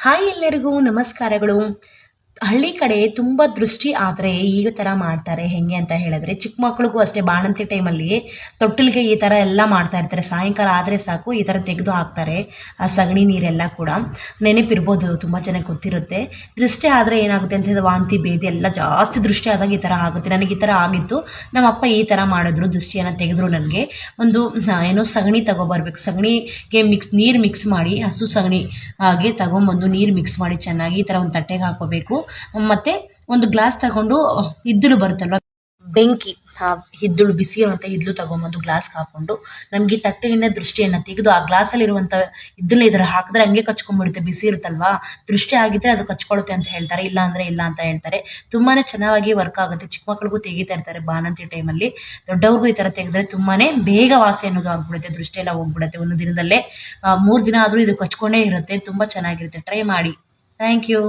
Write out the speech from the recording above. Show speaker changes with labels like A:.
A: Hi ಎಲ್ಲರಿಗೂ ನಮಸ್ಕಾರಗಳು. ಹಳ್ಳಿ ಕಡೆ ತುಂಬ ದೃಷ್ಟಿ ಆದರೆ ಈ ಥರ ಮಾಡ್ತಾರೆ. ಹೆಂಗೆ ಅಂತ ಹೇಳಿದ್ರೆ ಚಿಕ್ಕ ಮಕ್ಕಳಿಗೂ ಅಷ್ಟೇ ಬಾಣಂತಿ ಟೈಮಲ್ಲಿ ತೊಟ್ಟಿಲಿಗೆ ಈ ಥರ ಎಲ್ಲ ಮಾಡ್ತಾ ಇರ್ತಾರೆ. ಸಾಯಂಕಾಲ ಆದರೆ ಸಾಕು, ಈ ಥರ ತೆಗೆದು ಹಾಕ್ತಾರೆ. ಆ ಸಗಣಿ ನೀರೆಲ್ಲ ಕೂಡ ನೆನಪಿರ್ಬೋದು, ತುಂಬ ಚೆನ್ನಾಗಿ ಗೊತ್ತಿರುತ್ತೆ. ದೃಷ್ಟಿ ಆದರೆ ಏನಾಗುತ್ತೆ ಅಂತ ಹೇಳಿದ್ರೆ ವಾಂತಿ ಬೇದಿ ಎಲ್ಲ ಜಾಸ್ತಿ ದೃಷ್ಟಿ ಆದಾಗ ಈ ಥರ ಆಗುತ್ತೆ. ನನಗೆ ಈ ಥರ ಆಗಿತ್ತು. ನಮ್ಮ ಅಪ್ಪ ಈ ಥರ ಮಾಡಿದ್ರು, ದೃಷ್ಟಿಯನ್ನು ತೆಗೆದ್ರು ನನಗೆ. ಒಂದು ಏನೋ ಸಗಣಿ ತಗೊಬರ್ಬೇಕು. ಸಗಣಿಗೆ ಮಿಕ್ಸ್ ನೀರು ಮಿಕ್ಸ್ ಮಾಡಿ ಹಸು ಸಗಣಿ ಹಾಗೆ ತಗೊಂಬಂದು ನೀರು ಮಿಕ್ಸ್ ಮಾಡಿ ಚೆನ್ನಾಗಿ ಈ ಥರ ಒಂದು ತಟ್ಟೆಗೆ ಹಾಕೋಬೇಕು ಮತ್ತು ಒಂದು ಗ್ಲಾಸ್ ತಗೊಂಡು, ಇದ್ದಲು ಬರುತ್ತಲ್ವ? ಬೆಂಕಿ ಹಿದ್ದಲು ಬಿಸಿ ಇರುವಂಥ ಇದ್ಲು ತಗೊಂಬಂದು ಗ್ಲಾಸ್ಗೆ ಹಾಕೊಂಡು, ನಮಗೆ ತಟ್ಟೆಯಿಂದ ದೃಷ್ಟಿಯನ್ನ ತೆಗೆದು ಆ ಗ್ಲಾಸಲ್ಲಿರುವಂಥ ಇದ್ದಲು ಇದರ ಹಾಕಿದ್ರೆ ಹಂಗೆ ಕಚ್ಕೊಂಡ್ಬಿಡುತ್ತೆ, ಬಿಸಿ ಇರುತ್ತಲ್ವಾ? ದೃಷ್ಟಿ ಆಗಿದ್ರೆ ಅದು ಕಚ್ಕೊಳುತ್ತೆ ಅಂತ ಹೇಳ್ತಾರೆ, ಇಲ್ಲ ಅಂದ್ರೆ ಇಲ್ಲ ಅಂತ ಹೇಳ್ತಾರೆ. ತುಂಬಾನೇ ಚೆನ್ನಾಗಿ ವರ್ಕ್ ಆಗುತ್ತೆ. ಚಿಕ್ಕ ಮಕ್ಕಳಿಗೂ ತೆಗಿತಾ ಇರ್ತಾರೆ ಬಾಣಂತಿ ಟೈಮಲ್ಲಿ ದೊಡ್ಡವ್ರಿಗೂ ಈ ತರ ತೆಗೆದ್ರೆ ತುಂಬಾನೇ ಬೇಗ ವಾಸಿ ಅನ್ನೋದು ಆಗ್ಬಿಡುತ್ತೆ, ದೃಷ್ಟಿ ಎಲ್ಲ ಹೋಗ್ಬಿಡುತ್ತೆ. ಒಂದು ದಿನದಲ್ಲೇ ಮೂರು ದಿನ ಆದರೂ ಇದು ಕಚ್ಕೊಂಡೇ ಇರುತ್ತೆ, ತುಂಬಾ ಚೆನ್ನಾಗಿರುತ್ತೆ. ಟ್ರೈ ಮಾಡಿ. Thank you